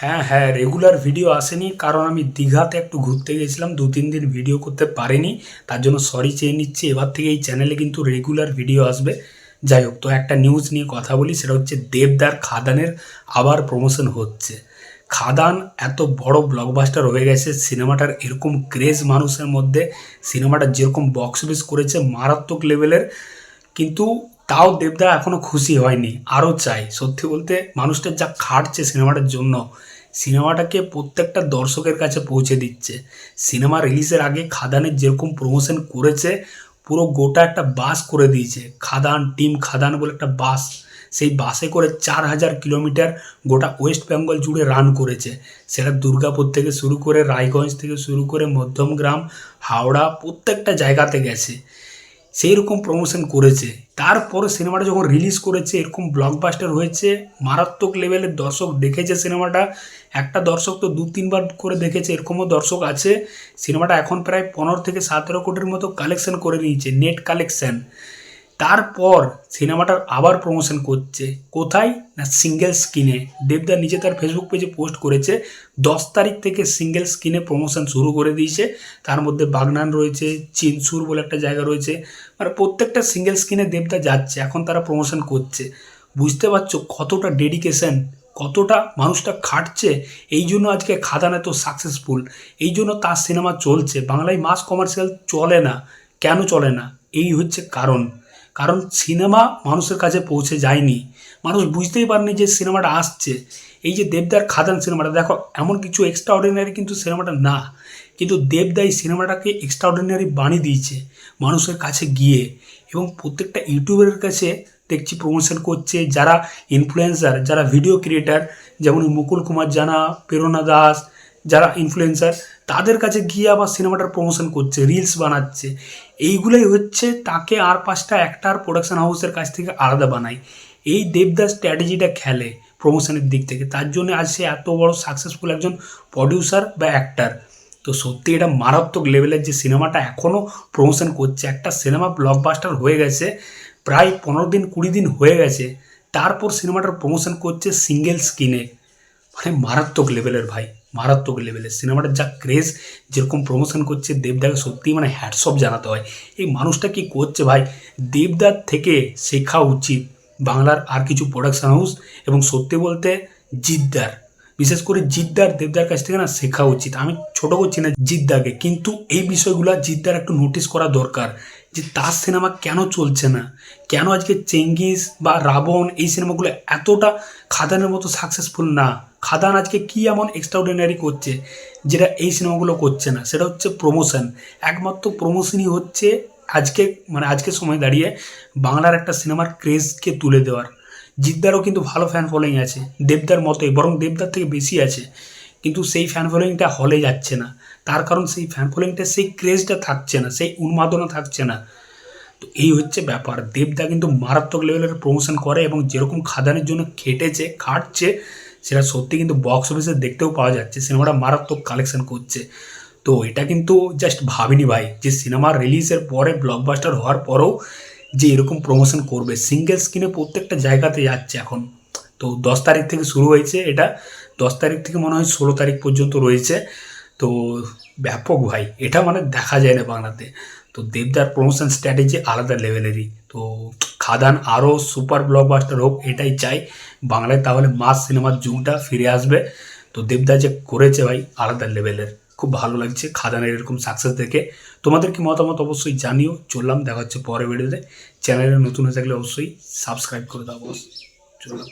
হ্যাঁ হ্যাঁ regular video আসেনি। কারণ আমি দীঘাতে একটু ঘুরতে গেছিলাম, দু, তিন দিন ভিডিও করতে পারিনি। তার জন্য সরি চেয়ে নিচ্ছি। এবার থেকে এই চ্যানেলে কিন্তু রেগুলার ভিডিও আসবে। যাই হোক, তো একটা নিউজ নিয়ে কথা বলি, সেটা হচ্ছে দেবদার খাদানের আবার প্রমোশন হচ্ছে। খাদান এত বড় ব্লকবাস্টার হয়ে গেছে সিনেমাটার এরকম ক্রেজ মানুষের মধ্যে। সিনেমাটা যেরকম বক্স অফিস করেছে, মারাত্মক লেভেলের কিন্তু তাও দেবদা এখনও খুশি হয়নি। আরও চাই। সত্যি বলতে মানুষটা যা খাটছে সিনেমাটার জন্য সিনেমাটাকে প্রত্যেকটা দর্শকের কাছে পৌঁছে দিচ্ছে। সিনেমা রিলিজের আগে খাদানের যেরকম প্রমোশন করেছে, পুরো গোটা একটা বাস করে দিয়েছে। খাদান, টিম খাদান বলে একটা বাস। সেই বাসে করে চার হাজার কিলোমিটার গোটা ওয়েস্ট বেঙ্গল জুড়ে রান করেছে। সেটা দুর্গাপুর থেকে শুরু করে রায়গঞ্জ থেকে শুরু করে মধ্যমগ্রাম, হাওড়া প্রত্যেকটা জায়গাতে গেছে। সেই রকম প্রমোশন করেছে। তারপর সিনেমাটা যখন রিলিজ করেছে, এরকম ব্লকবাস্টার হয়েছে, মারাত্মক লেভেলের দর্শক দেখেছে সিনেমাটা একটা দর্শক তো দু, তিনবার করে দেখেছে, এরকমও দর্শক আছে। সিনেমাটা এখন প্রায় পনেরো থেকে সতেরো কোটির মতো কালেকশন করে নিয়েছে নেট কালেকশন তারপর সিনেমাটার আবার প্রমোশন করছে। কোথায়? না সিঙ্গেল স্ক্রিনে দেবদা নিজে তার ফেসবুক পেজে পোস্ট করেছে, দশ তারিখ থেকে সিঙ্গেল স্ক্রিনে প্রমোশন শুরু করে দিয়েছে। তার মধ্যে বাগনান রয়েছে, চিনসুর বলে একটা জায়গা রয়েছে। মানে প্রত্যেকটা সিঙ্গেল স্ক্রিনে দেবদা যাচ্ছে, এখন তারা প্রমোশন করছে। বুঝতে পারছ কতটা ডেডিকেশন কতটা মানুষটা খাটছে? এই জন্য আজকে খাদান এত সাকসেসফুল এই জন্য তার সিনেমা চলছে। বাংলায় মাস কমার্শিয়াল চলে না। কেন চলে না? এই হচ্ছে কারণ। কারণ সিনেমা মানুষের কাছে পৌঁছে যায়নি। মানুষ বুঝতেই পারেনি যে সিনেমাটা আসছে। এই যে দেবদার খাদান সিনেমাটা, দেখো, এমন কিছু এক্সট্রা অর্ডিনারি কিন্তু সিনেমাটা না। কিন্তু দেবদা এই সিনেমাটাকে এক্সট্রা অর্ডিনারি বানিয়ে দিয়েছে মানুষের কাছে গিয়ে। এবং প্রত্যেকটা ইউটিউবের কাছে দেখছি প্রমোশন করছে, যারা ইনফ্লুয়েন্সার যারা ভিডিও ক্রিয়েটার যেমন মুকুল কুমার জানা, প্রেরণা দাস যারা ইনফ্লুয়েন্সার তাদের কাছে গিয়ে আবার সিনেমাটার প্রমোশন করছে রিলস বানাচ্ছে। এইগুলোই হচ্ছে তাকে আর পাঁচটা একটার প্রোডাকশন হাউসের কাছ থেকে আলাদা বানায়। এই দেবদাস স্ট্র্যাটেজিটা খেলে প্রমোশনের দিক থেকে। তার জন্য আজ সে এত বড় সাকসেসফুল একজন প্রডিউসার বা অ্যাক্টার তো সত্যি এটা মারাত্মক লেভেলের যে সিনেমাটা এখনও প্রমোশন করছে। একটা সিনেমা ব্লকবাস্টার হয়ে গেছে, প্রায় পনেরো দিন কুড়ি দিন হয়ে গেছে। তারপর সিনেমাটার প্রমোশন করছে সিঙ্গেল স্ক্রিনে মানে মারাত্মক লেভেলের ভাই, মারাত্মক লেভেলের সিনেমাটার যা ক্রেজ যেরকম প্রমোশন করছে, দেবদাকে সত্যিই মানে হ্যাটসঅপ জানাতে হয়। এই মানুষটা কি করছে ভাই? দেবদার থেকে শেখা উচিত বাংলার আর কিছু প্রোডাকশন হাউস এবং সত্যি বলতে জিদ্দার। বিশেষ করে জিদ্দার দেবদার কাছ থেকে না শেখা উচিত। আমি ছোট করছি না জিদ্দাকে, কিন্তু এই বিষয়গুলো জিদ্দার একটু নোটিস করা দরকার যে তার সিনেমা কেন চলছে না? কেন আজকে চেঙ্গিস বা রাবণ এই সিনেমাগুলো এতটা খাদানের মতো সাকসেসফুল না? খাদান আজকে কী এমন এক্সট্রাঅর্ডিনারি করছে যেটা এই সিনেমাগুলো করছে না? সেটা হচ্ছে প্রমোশন একমাত্র প্রমোশনই হচ্ছে আজকে মানে আজকের সময় দাঁড়িয়ে বাংলার একটা সিনেমার ক্রেজকে তুলে দেওয়ার। জিদ্দারও কিন্তু ভালো ফ্যান ফলোয়িং আছে, দেবদার মতোই, বরং দেবদার থেকে বেশি আছে। কিন্তু সেই ফ্যান ফলোয়িংটা হলে যাচ্ছে না। তার কারণ সেই ফ্যান ফলোয়িংটা সেই ক্রেজটা থাকছে না, সেই উন্মাদনা থাকছে না। তো এই হচ্ছে ব্যাপার। দেবদা কিন্তু মারাত্মক লেভেলের প্রমোশন করে এবং যেরকম খাদানের জন্য খেটেছে, খাটছে, সেটা সত্যি কিন্তু বক্স অফিসে দেখতেও পাওয়া যাচ্ছে। সিনেমাটা মারাত্মক কালেকশন করছে। তো এটা কিন্তু জাস্ট ভাবিনি ভাই যে সিনেমা রিলিজের পরে ব্লকবাস্টার হওয়ার পরেও যে এরকম প্রমোশন করবে। সিঙ্গেল স্ক্রিনে প্রত্যেকটা জায়গাতে যাচ্ছে এখন। তো দশ তারিখ থেকে শুরু হয়েছে এটা। দশ তারিখ থেকে মনে হয় ষোলো তারিখ পর্যন্ত রয়েছে। তো ব্যাপক ভাই, এটা মানে দেখা যায় না বাংলাতে। তো দেবদার প্রমোশন স্ট্র্যাটেজি আলাদা লেভেলেরই তো খাদান আরও সুপার ব্লকবাস্টার হোক, এটাই চাই। বাংলায় তাহলে মাস সিনেমার যুগটা ফিরে আসবে। তো দেবদা যে করেছে ভাই, আলাদা লেভেলের খুব ভালো লাগছে খাদানের এরকম সাকসেস দেখে। তোমাদের কি মতামত অবশ্যই জানিও। চললাম, দেখা হচ্ছে পরের ভিডিওতে চ্যানেলে নতুন হয়ে থাকলে অবশ্যই সাবস্ক্রাইব করে দাও চললাম।